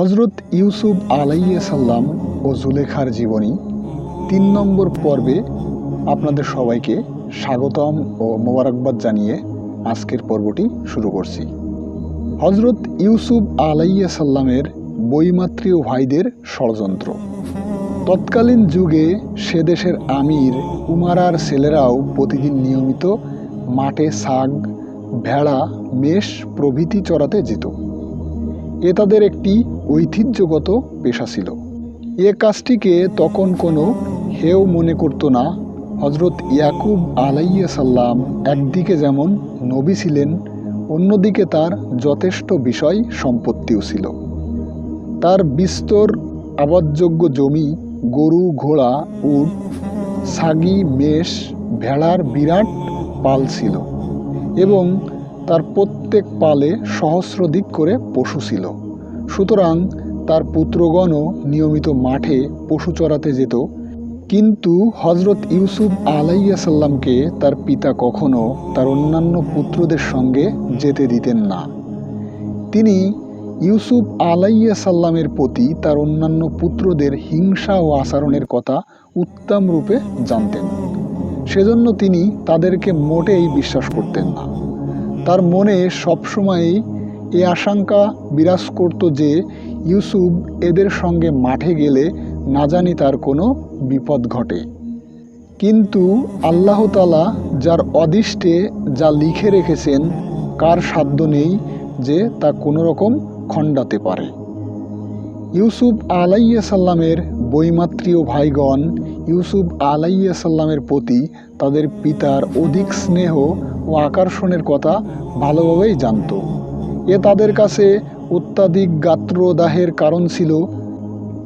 হজরত ইউসুফ আলাইসাল্লাম ও জুলেখার জীবনী তিন নম্বর পর্বে আপনাদের সবাইকে স্বাগতম ও মোবারকবাদ জানিয়ে আজকের পর্বটি শুরু করছি। হজরত ইউসুফ আলাইসাল্লামের বইমাতৃয় ভাইদের ষড়যন্ত্র। তৎকালীন যুগে সে দেশের আমির উমারার ছেলেরাও প্রতিদিন নিয়মিত মাঠে শাক, ভেড়া, মেষ প্রভৃতি চড়াতে যেত। এ তাদের একটি ঐতিহ্যগত পেশা ছিল। এ কাজটিকে তখন কোনো হেও মনে করত না। হজরত ইয়াকুব আলাইয়া সাল্লাম একদিকে যেমন নবী ছিলেন, অন্যদিকে তার যথেষ্ট বিষয় সম্পত্তিও ছিল। তার বিস্তর আবাদযোগ্য জমি, গরু, ঘোড়া, উট, সাগি, মেষ, ভেড়ার বিরাট পাল ছিল এবং তার প্রত্যেক পালে সহস্রদিক করে পশু ছিল। সুতরাং তার পুত্রগণও নিয়মিত মাঠে পশু চড়াতে যেত। কিন্তু হজরত ইউসুফ আলাইয়া সাল্লামকে তার পিতা কখনো তার অন্যান্য পুত্রদের সঙ্গে যেতে দিতেন না। তিনি ইউসুফ আলাইয়া সাল্লামের প্রতি তার অন্যান্য পুত্রদের হিংসা ও আচরণের কথা উত্তম রূপে জানতেন। সেজন্য তিনি তাদেরকে মোটেই বিশ্বাস করতেন না। তার মনে সবসময়ই এ আশঙ্কা বিরাজ করত যে ইউসুফ এদের সঙ্গে মাঠে গেলে না জানি তার কোনো বিপদ ঘটে। কিন্তু আল্লাহ তালা যার অদিষ্টে যা লিখে রেখেছেন, কার সাধ্য নেই যে তা কোনো রকম খণ্ডাতে পারে। ইউসুফ আলাইয়া সাল্লামের বইমাতৃয় ভাইগণ, ইউসুফ আলাইয়া সাল্লামের প্রতি তাদের পিতার অধিক স্নেহ ও আকর্ষণের কথা ভালোভাবেই জানত। এ তাদের কাছে অত্যাধিক গাত্রদাহের কারণ ছিল,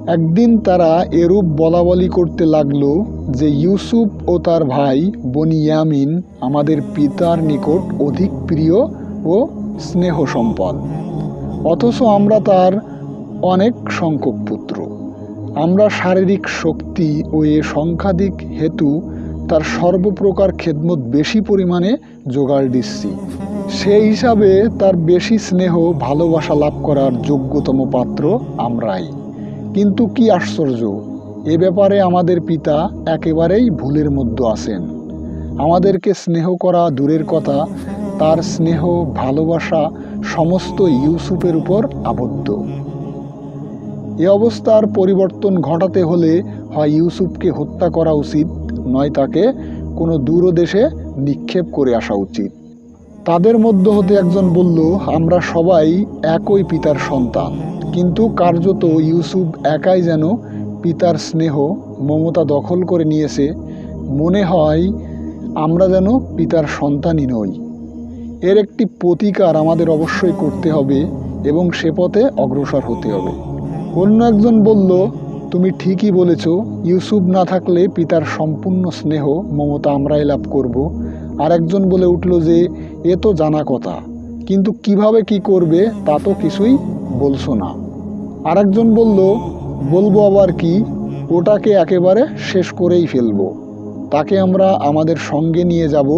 একদিন তারা এরূপ বলাবলি করতে লাগল যে ইউসুফ ও তার ভাই বনিয়ামিন আমাদের পিতার নিকট অধিক প্রিয় ও স্নেহ সম্পদ অথচ আমরা তার অনেক সংখ্যক পুত্র। আমরা শারীরিক শক্তি ও এ সংখ্যাধিক হেতু তার সর্বপ্রকার খেদমত বেশি পরিমাণে জোগাড় দিচ্ছি। সেই হিসাবে তার বেশি স্নেহ, ভালোবাসা লাভ করার যোগ্যতম পাত্র আমরাই। কিন্তু কি আশ্চর্য, এ ব্যাপারে আমাদের পিতা একেবারেই ভুলের মধ্যে আছেন। আমাদেরকে স্নেহ করা দূরের কথা, তার স্নেহ, ভালোবাসা সমস্ত ইউসুফের উপর আবদ্ধ। এ অবস্থার পরিবর্তন ঘটাতে হলে হয় ইউসুফকে হত্যা করা উচিত নয় তাকে কোনো দূরদেশে নিক্ষেপ করে আসা উচিত। তাদের মধ্য হতে একজন বলল, আমরা সবাই একই পিতার সন্তান। কিন্তু কার্যত ইউসুফ একাই যেন পিতার স্নেহ, মমতা দখল করে নিয়েছে। মনে হয় আমরা যেন পিতার সন্তানই নই। এর একটি প্রতিকার আমাদের অবশ্যই করতে হবে এবং সে পথে অগ্রসর হতে হবে। অন্য একজন বলল তুমি ঠিকই বলেছ, ইউসুফ না থাকলে পিতার সম্পূর্ণ স্নেহ, মমতা আমরাই লাভ করব। আর একজন বলে উঠল যে, এ তো জানা কথা। কিন্তু কীভাবে কি করবে তা তো কিছুই বলছো না। আরেকজন বলল, বলব আবার কি? ওটাকে একেবারে শেষ করেই ফেলব। তাকে আমরা আমাদের সঙ্গে নিয়ে যাব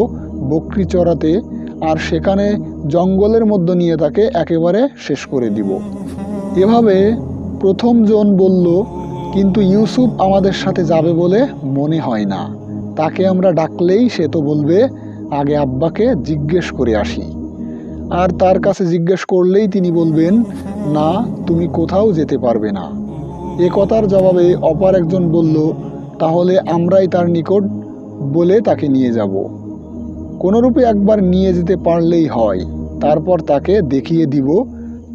বকরি চড়াতে, আর সেখানে জঙ্গলের মধ্যে নিয়ে তাকে একেবারে শেষ করে দিব। এভাবে প্রথম জন বলল কিন্তু ইউসুফ আমাদের সাথে যাবে বলে মনে হয় না। তাকে আমরা ডাকলেই সে তো বলবে, আগে আব্বাকে জিজ্ঞেস করে আসি। আর তার কাছে জিজ্ঞেস করলেই তিনি বলবেন, না, তুমি কোথাও যেতে পারবে না। এ কথার জবাবে অপর একজন বলল, তাহলে আমরাই তার নিকট বলে তাকে নিয়ে যাব। কোনোরূপে একবার নিয়ে যেতে পারলেই হয়। তারপর তাকে দেখিয়ে দিব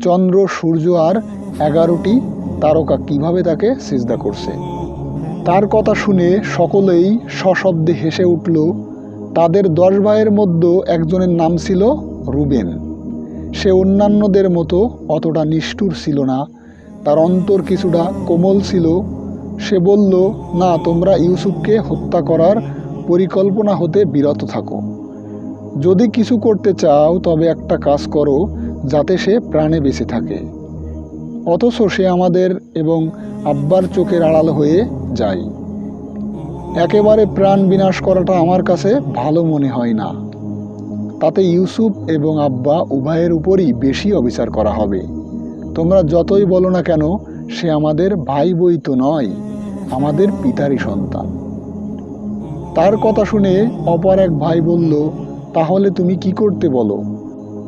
চন্দ্র, সূর্য আর এগারোটি তারকা কীভাবে তাকে সিজদা করছে? তার কথা শুনে সকলেই সশব্দে হেসে উঠল, তাদের দশ ভাইয়ের মধ্যে একজনের নাম ছিল রুবেন। সে অন্যান্যদের মতো অতটা নিষ্ঠুর ছিল না, তার অন্তর কিছুটা কোমল ছিল। সে বলল, না, তোমরা ইউসুফকে হত্যা করার পরিকল্পনা হতে বিরত থাকো। যদি কিছু করতে চাও, তবে একটা কাজ করো যাতে সে প্রাণে বেঁচে থাকে। অথচ সে আমাদের এবং আব্বার চোখের আড়াল হয়ে যায়। একেবারে প্রাণ বিনাশ করাটা আমার কাছে ভালো মনে হয় না। তাতে ইউসুফ এবং আব্বা উভয়ের উপরই বেশি অবিচার করা হবে। তোমরা যতই বলো না কেন, সে আমাদের ভাই বই তো নয়, আমাদের পিতারই সন্তান। তার কথা শুনে অপর এক ভাই বলল, তাহলে তুমি কি করতে বলো?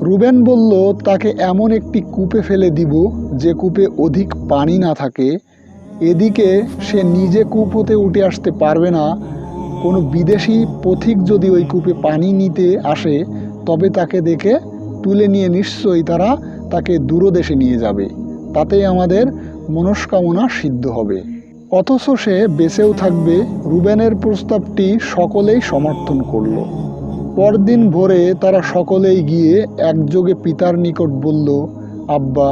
রুবেন বলল, তাকে এমন একটি কূপে ফেলে দিব যে কূপে অধিক পানি না থাকে। এদিকে সে নিজে কূপ হতে উঠে আসতে পারবে না। কোনো বিদেশি পথিক যদি ওই কূপে পানি নিতে আসে, তবে তাকে দেখে তুলে নিয়ে নিশ্চয়ই তারা তাকে দূরদেশে নিয়ে যাবে। তাতেই আমাদের মনস্কামনা সিদ্ধ হবে। অথচ সে বেঁচেও থাকবে। রুবেনের প্রস্তাবটি সকলেই সমর্থন করল। পরদিন ভোরে তারা সকলেই গিয়ে একযোগে পিতার নিকট বলল, আব্বা,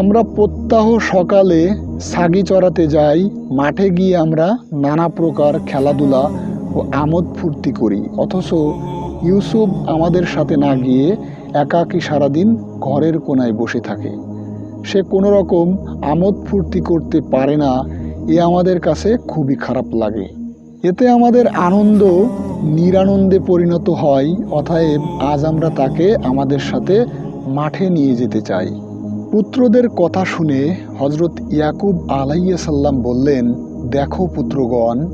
আমরা প্রত্যাহ সকালে সাগি চড়াতে যাই, মাঠে গিয়ে আমরা নানা প্রকার খেলাধুলা ও আমোদ ফুর্তি করি। অথচ ইউসুফ আমাদের সাথে না গিয়ে একাকী সারাদিন ঘরের কোনায় বসে থাকে। সে কোনো রকম আমোদ ফুর্তি করতে পারে না, এ আমাদের কাছে খুবই খারাপ লাগে। এতে আমাদের আনন্দ নিরানন্দে পরিণত হয়, অতএব আজ আমরা তাকে আমাদের সাথে মাঠে নিয়ে যেতে চাই। পুত্রদের কথা শুনে হজরত ইয়াকুব আলাইয়া সাল্লাম বললেন, দেখো পুত্রগণ,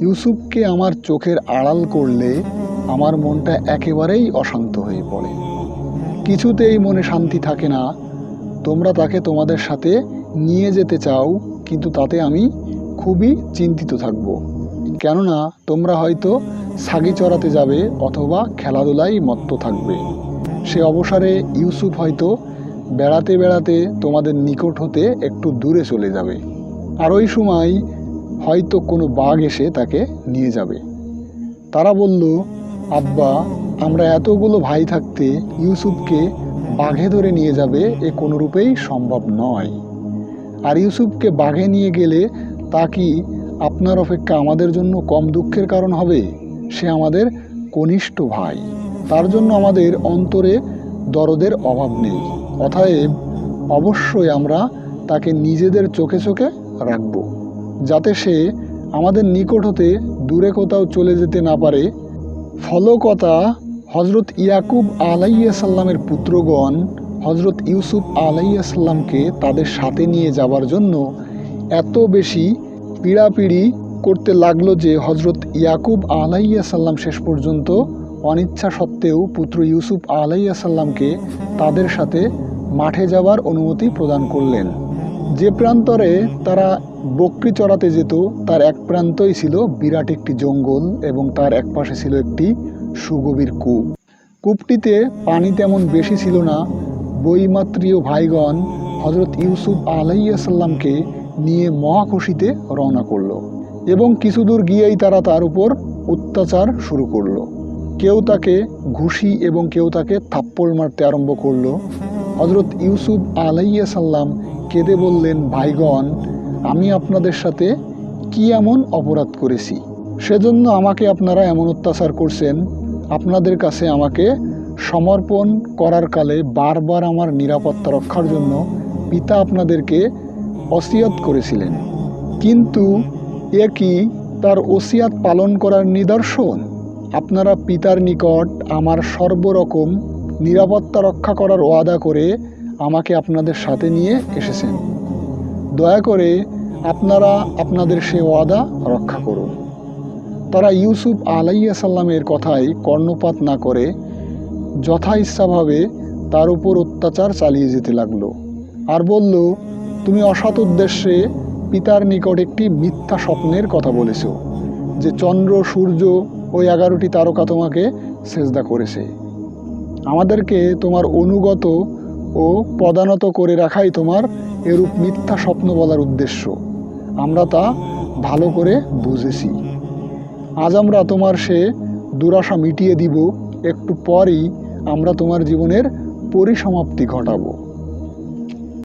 ইউসুফকে আমার চোখের আড়াল করলে আমার মনটা একেবারেই অশান্ত হয়ে পড়ে। কিছুতেই মনে শান্তি থাকে না। তোমরা তাকে তোমাদের সাথে নিয়ে যেতে চাও, কিন্তু তাতে আমি খুবই চিন্তিত থাকব। কেননা তোমরা হয়তো সাগি চড়াতে যাবে অথবা খেলাধুলায় মত্ত থাকবে। সে অবসরে ইউসুফ হয়তো বেড়াতে বেড়াতে তোমাদের নিকট হতে একটু দূরে চলে যাবে। আর ওই সময় হয়তো কোনো বাঘ এসে তাকে নিয়ে যাবে। তারা বলল, আব্বা, আমরা এতগুলো ভাই থাকতে ইউসুফকে বাঘে ধরে নিয়ে যাবে এ কোনোরূপেই সম্ভব নয়। আর ইউসুফকে বাঘে নিয়ে গেলে তা কি আপনার অপেক্ষা আমাদের জন্য কম দুঃখের কারণ হবে? সে আমাদের কনিষ্ঠ ভাই। তার জন্য আমাদের অন্তরে দরদের অভাব নেই। অতএব অবশ্যই আমরা তাকে নিজেদের চোখে চোখে রাখব, যাতে সে আমাদের নিকট হতে দূরে কোথাও চলে যেতে না পারে। ফলকতা হজরত ইয়াকুব আলাইয়া সাল্লামের পুত্রগণ হজরত ইউসুফ আলাইয়া সাল্লামকে তাদের সাথে নিয়ে যাবার জন্য এত বেশি পীড়াপিড়ি করতে লাগল যে হজরত ইয়াকুব আলাইয়া সাল্লাম শেষ পর্যন্ত অনিচ্ছা সত্ত্বেও পুত্র ইউসুফ আলাইয়া সাল্লামকে তাদের সাথে মাঠে যাওয়ার অনুমতি প্রদান করলেন। যে প্রান্তরে তারা বকরি চড়াতে যেত, তার এক প্রান্তই ছিল বিরাট একটি জঙ্গল এবং তার এক পাশে ছিল একটি সুগভীর কূপ। কূপটিতে পানি তেমন বেশি ছিল না। বইমাত্রীয় ভাইগণ হজরত ইউসুফ আলাইয়া সাল্লামকে নিয়ে মহাখুশিতে রওনা করল। এবং কিছু দূর গিয়েই তারা তার উপর অত্যাচার শুরু করল। কেউ তাকে ঘুষি এবং কেউ তাকে থাপ্পড় মারতে আরম্ভ করল। হজরত ইউসুফ আলাইয়া সাল্লাম কেঁদে বললেন, ভাইগণ, আমি আপনাদের সাথে কি এমন অপরাধ করেছি? সেজন্য আমাকে আপনারা এমন অত্যাচার করছেন। আপনাদের কাছে আমাকে সমর্পণ করার কালে বারবার আমার নিরাপত্তা রক্ষার জন্য পিতা আপনাদেরকে অসিয়ত করেছিলেন। কিন্তু এ কি তার ওসিয়াত পালন করার নিদর্শন? আপনারা পিতার নিকট আমার সর্বরকম নিরাপত্তা রক্ষা করার ওয়াদা করে আমাকে আপনাদের সাথে নিয়ে এসেছেন। দয়া করে আপনারা আপনাদের সে ওয়াদা রক্ষা করুন। তারা ইউসুফ আলাইয়া সাল্লামের কথায় কর্ণপাত না করে যথা ইচ্ছাভাবে তার উপর অত্যাচার চালিয়ে যেতে লাগল। আর বলল, তুমি অসৎ উদ্দেশ্যে পিতার নিকট একটি মিথ্যা স্বপ্নের কথা বলেছ, যে চন্দ্র, সূর্য ওই এগারোটি তারকা তোমাকে সেজদা করেছে। আমাদেরকে তোমার অনুগত ও পদানত করে রাখাই তোমার এরূপ মিথ্যা স্বপ্ন বলার উদ্দেশ্য। আমরা তা ভালো করে বুঝেছি। আজ আমরা তোমার সে দুরাশা মিটিয়ে দিব, একটু পরই আমরা তোমার জীবনের পরিসমাপ্তি ঘটাবো।